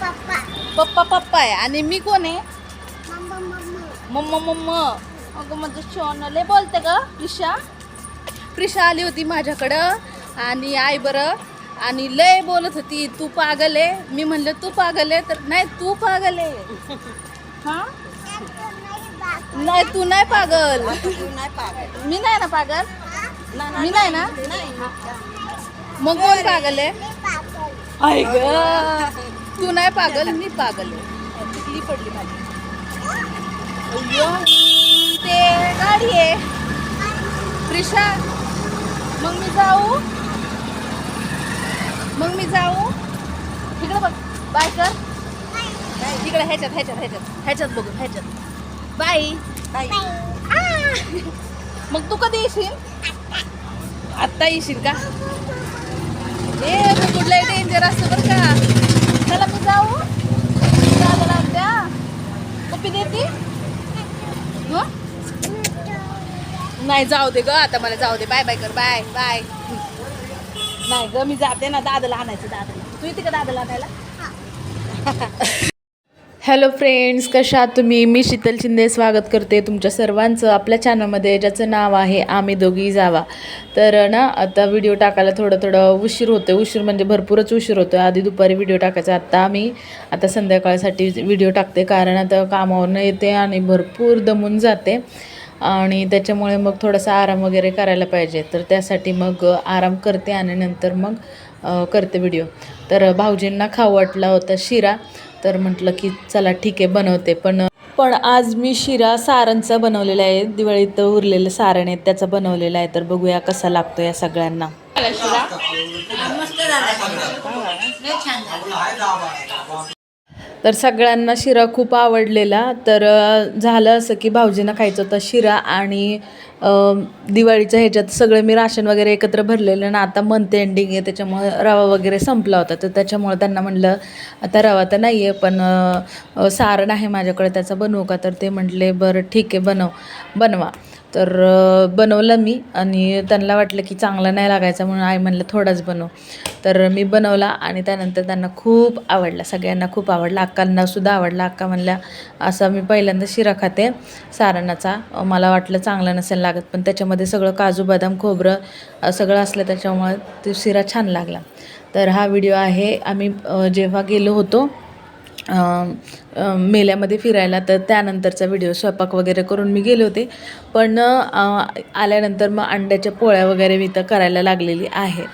पप्पा. पप्पा पप्पा आहे. आणि मी कोण आहे? Mamma mamma. अगं माझं शॉन लय बोलते का प्रिशा. प्रिशा आली होती माझ्याकडं आणि आई बरं. आणि लय बोलत होती तू पागल आहे. मी म्हणलं तू पागल आहे? तर नाही तू पागल आहे. हा? नाही तू नाही पागल. मी नाही ना पागल? मी नाही ना? मग कोण पागल आहे? ग. तू नाही पागल मी पागल आहे. पडली माझी? ते गाडी आहे. प्रिशा मग मी जाऊ. मग मी जाऊ. तिकडे बघ बाय कर. तिकडे ह्याच्यात ह्याच्यात ह्याच्यात. ह्याच्यात बघू ह्याच्यात. बाय. मग तू कधी येशील? आत्ता येशील का? तू कुठलंही डेंजर असतं बरं का? चला मी जाऊ. देते? नाही जाऊ दे ग. आता मला जाऊ दे. बाय बाय कर. Bye bye. नाही ग मी जाते ना दादाला आणायचं दादाला. तू येते का दादाला आणायला? हॅलो फ्रेंड्स कशा तुम्ही? मी शीतल शिंदे स्वागत करते तुमच्या सर्वांचं आपल्या चॅनलमध्ये ज्याचं नाव आहे आम्ही दोघी जावा. तर ना आता व्हिडिओ टाकायला थोडं थोडं उशीर होतो उशीर म्हणजे भरपूरच उशीर होतो आधी दुपारी व्हिडिओ टाकायचा आत्ता आम्ही आता संध्याकाळसाठी व्हिडिओ टाकते. कारण आता कामावरनं येते आणि भरपूर दमून जाते. आणि त्याच्यामुळे मग थोडासा आराम वगैरे करायला पाहिजे. तर त्यासाठी मग आराम करते आणि नंतर मग करते व्हिडिओ तर भाऊजींना खाऊ वाटला होता शिरा. तर म्हटलं की चला ठीक आहे बनवते. पण पण आज मी शिरा सारणचा बनवलेला आहे. दिवाळीत उरलेलं सारण आहे त्याचा बनवलेला आहे. तर बघूया कसा लागतो या सगळ्यांना. शिरा तर सगळ्यांना शिरा खूप आवडलेला. तर झालं असं की भाऊजींना खायचं होतं शिरा आणि दिवाळीच्या ह्याच्यात सगळं मी राशन वगैरे एकत्र भरलेलं ना आता मंथ एंडिंग आहे त्याच्यामुळे रवा वगैरे संपला होता. तर त्याच्यामुळे त्यांना म्हणलं आता रवा तर नाही आहे पण सारण आहे माझ्याकडे त्याचं बनवू का? तर ते म्हटले बरं ठीक आहे बनव बनवा. तर बनवलं मी आणि त्यांना वाटलं की चांगलं नाही लागायचं म्हणून आई म्हणलं थोडाच बनव. तर मी बनवला आणि त्यानंतर त्यांना खूप आवडला. सगळ्यांना खूप आवडला. अक्कांनासुद्धा आवडला. अक्का म्हणल्या असा मी पहिल्यांदा शिरा खाते सारणाचा. मला वाटलं चांगलं नसेल लागत पण त्याच्यामध्ये सगळं काजू बदाम खोबरं सगळं असलं त्याच्यामुळं ते शिरा छान लागला. तर हा व्हिडिओ आहे. आम्ही जेव्हा गेलो होतो मेल्यामध्ये फिरायला तर त्यानंतरचा व्हिडिओ स्वयंपाक वगैरे करून मी गेले होते. पण आल्यानंतर मग अंड्याच्या पोळ्या वगैरे मी तर करायला लागलेली आहे.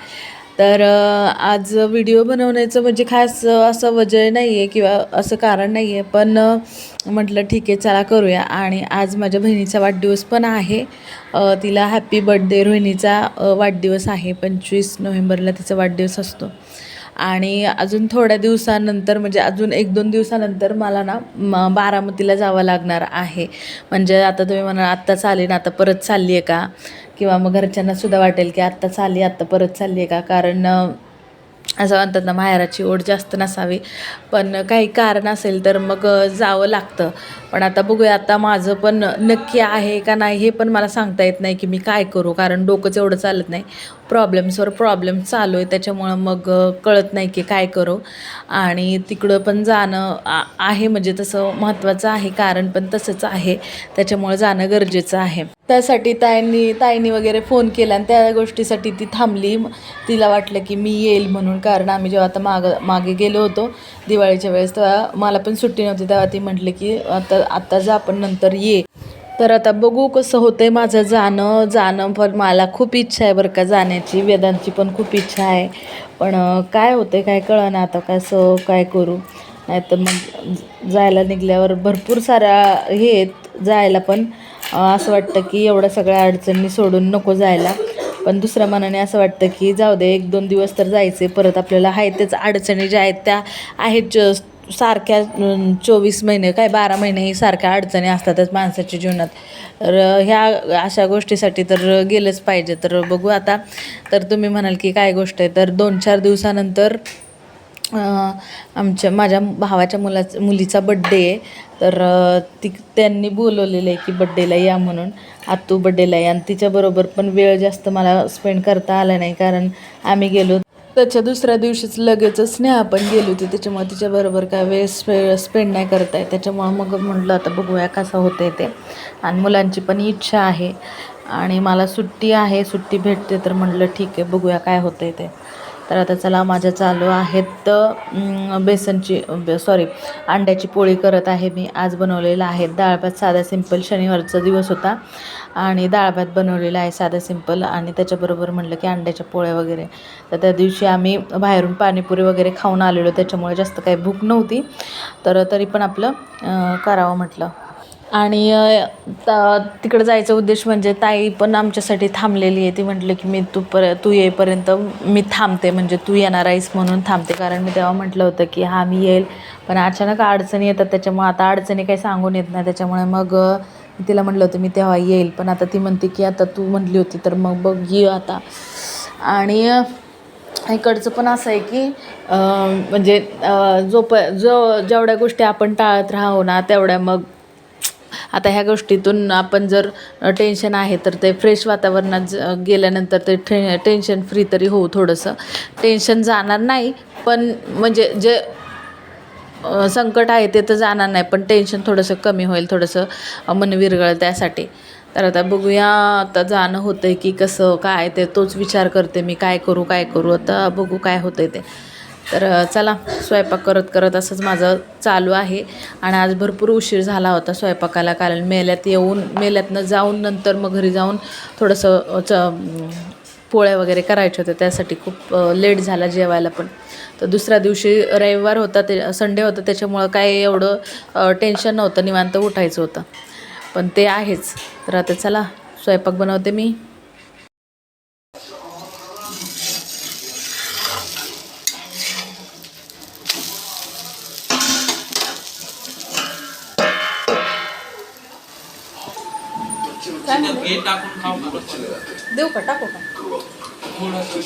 तर आज व्हिडिओ बनवण्याचं म्हणजे खास असं वजय नाही आहे किंवा असं कारण नाही आहे पण म्हटलं ठीक आहे चला करूया. आणि आज माझ्या बहिणीचा वाढदिवस पण आहे. तिला हॅपी बर्थडे रोहिणीचा वाढदिवस आहे. पंचवीस नोव्हेंबरला तिचा वाढदिवस असतो. आणि अजून थोड्या दिवसानंतर म्हणजे अजून एक दोन दिवसानंतर मला ना म बारामतीला जावं लागणार आहे. म्हणजे आता तुम्ही म्हणा आत्ताच आली ना आता परत चालली आहे का? किंवा मग घरच्यांनासुद्धा वाटेल की आत्ता चालली आत्ता परत चालली आहे का? कारण असं म्हणतात ना माहेराची ओढ जास्त नसावी. पण काही कारण असेल तर मग जावं लागतं. पण आता बघूया आता माझं पण नक्की आहे का नाही हे पण मला सांगता येत नाही की मी काय करू कारण डोकंच एवढं चालत नाही. प्रॉब्लेम्सवर प्रॉब्लेम चालू आहे त्याच्यामुळं मग कळत नाही की काय करू. आणि तिकडं पण जाणं आ- आहे म्हणजे तसं महत्त्वाचं आहे कारण पण तसंच आहे. त्याच्यामुळं जाणं गरजेचं आहे. त्यासाठी ताईंनी ताईंनी वगैरे फोन केला आणि त्या गोष्टीसाठी ती थांबली. तिला वाटलं की मी येईल म्हणून कारण आम्ही जेव्हा आता माग मागे गेलो होतो दिवाळीच्या वेळेस तेव्हा मला पण सुट्टी नव्हती. तेव्हा ती म्हटली की आता आता जा आपण नंतर ये. तर आता बघू कसं होतंय माझं जाणं. जाणं पण मला खूप इच्छा आहे बरं का जाण्याची. वेदांची पण खूप इच्छा आहे. पण काय होतंय काय कळना आता कसं काय करू. नाही तर मग जायला निघल्यावर भरपूर साऱ्या हे आहेत जायला पण. असं वाटतं की एवढ्या सगळ्या अडचणी सोडून नको जायला. पण दुसऱ्या मनाने असं वाटतं की जाऊ दे एक दोन दिवस तर जायचे परत आपल्याला आहे तेच अडचणी ज्या आहेत त्या आहेत जस्ट सारख्या चोवीस महिने काय बारा महिने ही सारख्या अडचणी असतातच माणसाच्या जीवनात. तर ह्या अशा गोष्टीसाठी तर गेलंच पाहिजे. तर बघू आता. तर तुम्ही म्हणाल की काय गोष्ट आहे? तर दोन चार दिवसानंतर आमच्या माझ्या भावाच्या मुलाचा मुलीचा बड्डे आहे. तर ती त्यांनी बोलवलेलं आहे की बड्डेला या म्हणून. आत्तू बड्डेला या. आणि तिच्याबरोबर पण वेळ जास्त मला स्पेंड करता आला नाही. कारण आम्ही गेलो त्याच्या दुसऱ्या दिवशीच लगेचच स्नेहा पण गेली होती. त्याच्यामुळे तिच्याबरोबर काय वेळ स्पे स्पेंड नाही करता येत त्याच्यामुळं मग म्हटलं आता बघूया कसं होतं ते. आणि मुलांची पण इच्छा आहे. आणि मला सुट्टी आहे सुट्टी भेटते तर म्हटलं ठीक आहे बघूया काय होतं ते. तर आता चला माझ्या चालू आहेत बेसनची सॉरी अंड्याची पोळी करत आहे मी. आज बनवलेलं आहे डाळभात साधा सिंपल शनिवारचा दिवस होता. आणि डाळभात बनवलेला आहे साधा सिंपल आणि त्याच्याबरोबर म्हटलं की अंड्याच्या पोळ्या वगैरे. तर त्या दिवशी आम्ही बाहेरून पाणीपुरी वगैरे खाऊन आलेलो त्याच्यामुळे जास्त काही भूक नव्हती. तर तरी पण आपलं करावं म्हटलं. आणि त तिकडं जायचा उद्देश म्हणजे ताई पण आमच्यासाठी थांबलेली आहे. ती म्हटलं की मी तू पर तू येईपर्यंत मी थांबते. म्हणजे तू येणार आहेस म्हणून थांबते. कारण मी तेव्हा म्हटलं होतं की हां मी येईल. पण अचानक अडचणी येतात. त्याच्यामुळे आता अडचणी काही सांगून येत नाही. त्याच्यामुळे मग तिला म्हटलं होतं मी तेव्हा येईल. पण आता ती म्हणते की आता तू म्हटली होती तर मग बघ ये आता. आणि इकडचं पण असं आहे की म्हणजे जो प जो जेवढ्या गोष्टी आपण टाळत राहू ना तेवढ्या मग आता ह्या गोष्टीतून आपण जर टेन्शन आहे तर ते फ्रेश वातावरणात गेल्यानंतर ते ठे टेन्शन फ्री तरी होऊ थोडंसं. टेन्शन जाणार नाही पण म्हणजे जे संकट आहे ते तर जाणार नाही पण टेन्शन थोडंसं कमी होईल थोडंसं मन विरगळ त्यासाठी. तर आता बघूया आता जाणं होतं आहे की कसं काय ते तोच विचार करते मी काय करू काय करू आता बघू काय होतं आहे ते. तर चला स्वयंपाक करत करत असंच माझं चालू आहे. आणि आज भरपूर उशीर झाला होता स्वयंपाकाला कारण मेल्यात येऊन मेल्यातनं जाऊन नंतर मग घरी जाऊन थोडंसं च पोळ्या वगैरे करायच्या होत्या. त्यासाठी खूप लेट झाला जेवायला पण. तर दुसऱ्या दिवशी रविवार होता ते संडे होता त्याच्यामुळं काय एवढं टेन्शन नव्हतं. निवांत उठायचं होतं. पण ते आहेच. तर आता चला स्वयंपाक बनवते मी. हे टाकून खाऊ का देऊ का टाकू का थोडंसं